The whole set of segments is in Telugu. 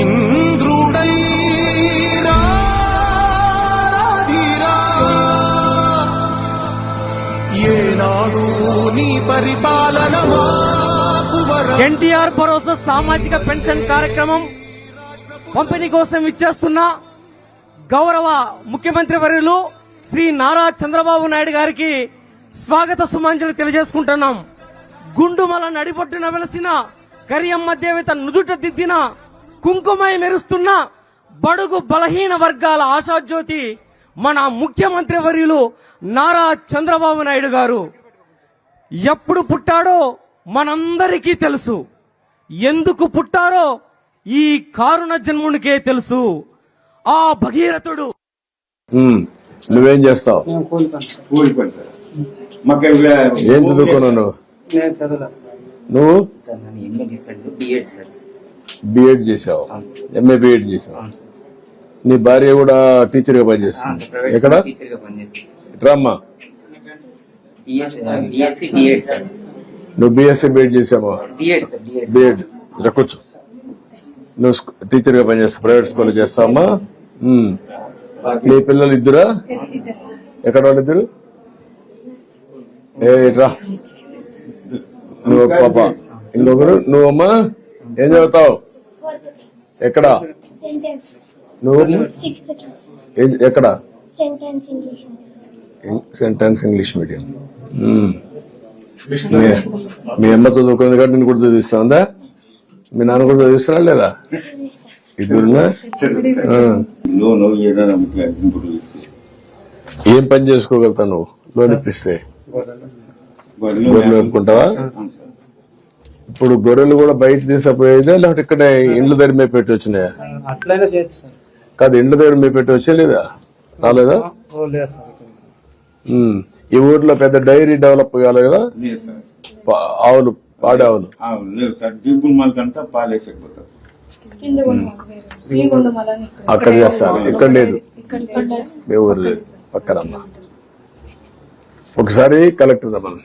ఇంద్రుడై ఏనాడు నీ పరిపాలన ఎన్టీఆర్ భరోసా సామాజిక పెన్షన్ కార్యక్రమం పంపిణీ కోసం ఇచ్చేస్తున్న గౌరవ ముఖ్యమంత్రి వర్యులు శ్రీ నారా చంద్రబాబు నాయుడు గారికి స్వాగత సుమాంజలి తెలియజేసుకుంటున్నాం. గుండుమల నడిపొట్టున వెలసిన కరియమ్మ దేవత నుదుట దిద్దిన కుంకుమై మెరుస్తున్న బడుగు బలహీన వర్గాల ఆశాజ్యోతి మన ముఖ్యమంత్రి వర్యులు నారా చంద్రబాబు నాయుడు గారు. ఎప్పుడు పుట్టాడో మనందరికీ తెలుసు. ఎందుకు పుట్టారో ఈ కారుణ జన్మునికే తెలుసు. ఆ భగీరథుడు. నువ్వేం చేస్తావు? ఏం చదువుకున్నావు నువ్వు? బిఎడ్ చేసావు. ఎంఏ బిఎడ్ చేసావు నీ భార్య కూడా టీచర్గా పనిచేస్తుంది. ఎక్కడ? నువ్వు బిఎస్సీ బిఎడ్ చేసావా బిఎడ్ ఇలా కూర్చో. నువ్వు టీచర్గా పనిచేస్తావు ప్రైవేట్ స్కూల్ చేస్తావమ్మా. నీ పిల్లలు ఇద్దరా? ఎక్కడ వాళ్ళు ఇద్దరు? ఏ రా నువ్వు ఒక పాప. ఇంకొకరు? నువ్వమ్మా? ఏం చదువుతావు? ఎక్కడ? సెంటెన్స్. నువ్వు ఎక్కడ? Sentence English sentence English medium. మీ- అమ్మ చదువుకుంది కాబట్టి నేను కూడా చదివిస్తుందా మీ నాన్న కూడా చదివిస్తున్నా లేదా? ఇద్దరున్నా. ఏం పని చేసుకోగలుగుతావు నువ్వు? లోన్ ఇప్పిస్తే. గొర్రెలు. గొర్రెలు ఇప్పుడు గొర్రెలు కూడా బయట తీసుకుపోయేదా లేకపోతే ఇక్కడ ఇండ్ల దగ్గర వచ్చినాయా? అట్లయినా చేయొచ్చు సార్ కాదు ఇండ్ల దగ్గర మేపెట్టి వచ్చే లేదా? రాలేదా. మ్మ్. ఈ ఊర్లో పెద్ద డైరీ డెవలప్ కావాలి కదా? ఆవులు పాడి ఆవులు. అక్కడ చేస్తారు ఇక్కడ లేదు. మీ ఊరు లేదు పక్కనమ్మా ఒకసారి కలెక్టర్ రమ్మని.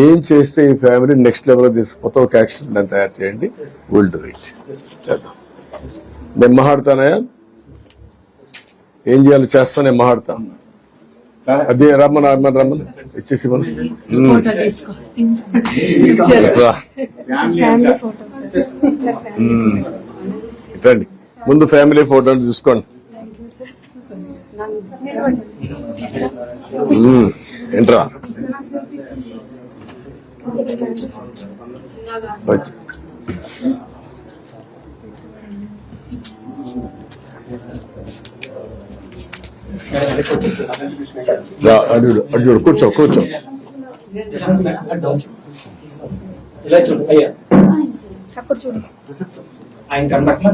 ఏం చేస్తే ఈ ఫ్యామిలీ నెక్స్ట్ లెవెల్ తీసుకుపోతే ఒక యాక్షన్ ప్లాన్ తయారు చేయండి. విల్ డూ ఇట్ చేద్దాం. నేను మాట్లాడతానయా ఏం చేయాలో? చేస్తా నేను మాట్లాడతాను సార్. అదే రమ్మని రమ్మని రమ్మని. ఇచ్చేసి రండి ముందు ఫ్యామిలీ ఫోటోలు తీసుకోండి. ఏంట్రా? అటు చూడు కూర్చో కూర్చో. ఇలా చూడు. అయ్యా అక్కడ చూడు ఆయన కనబట్ల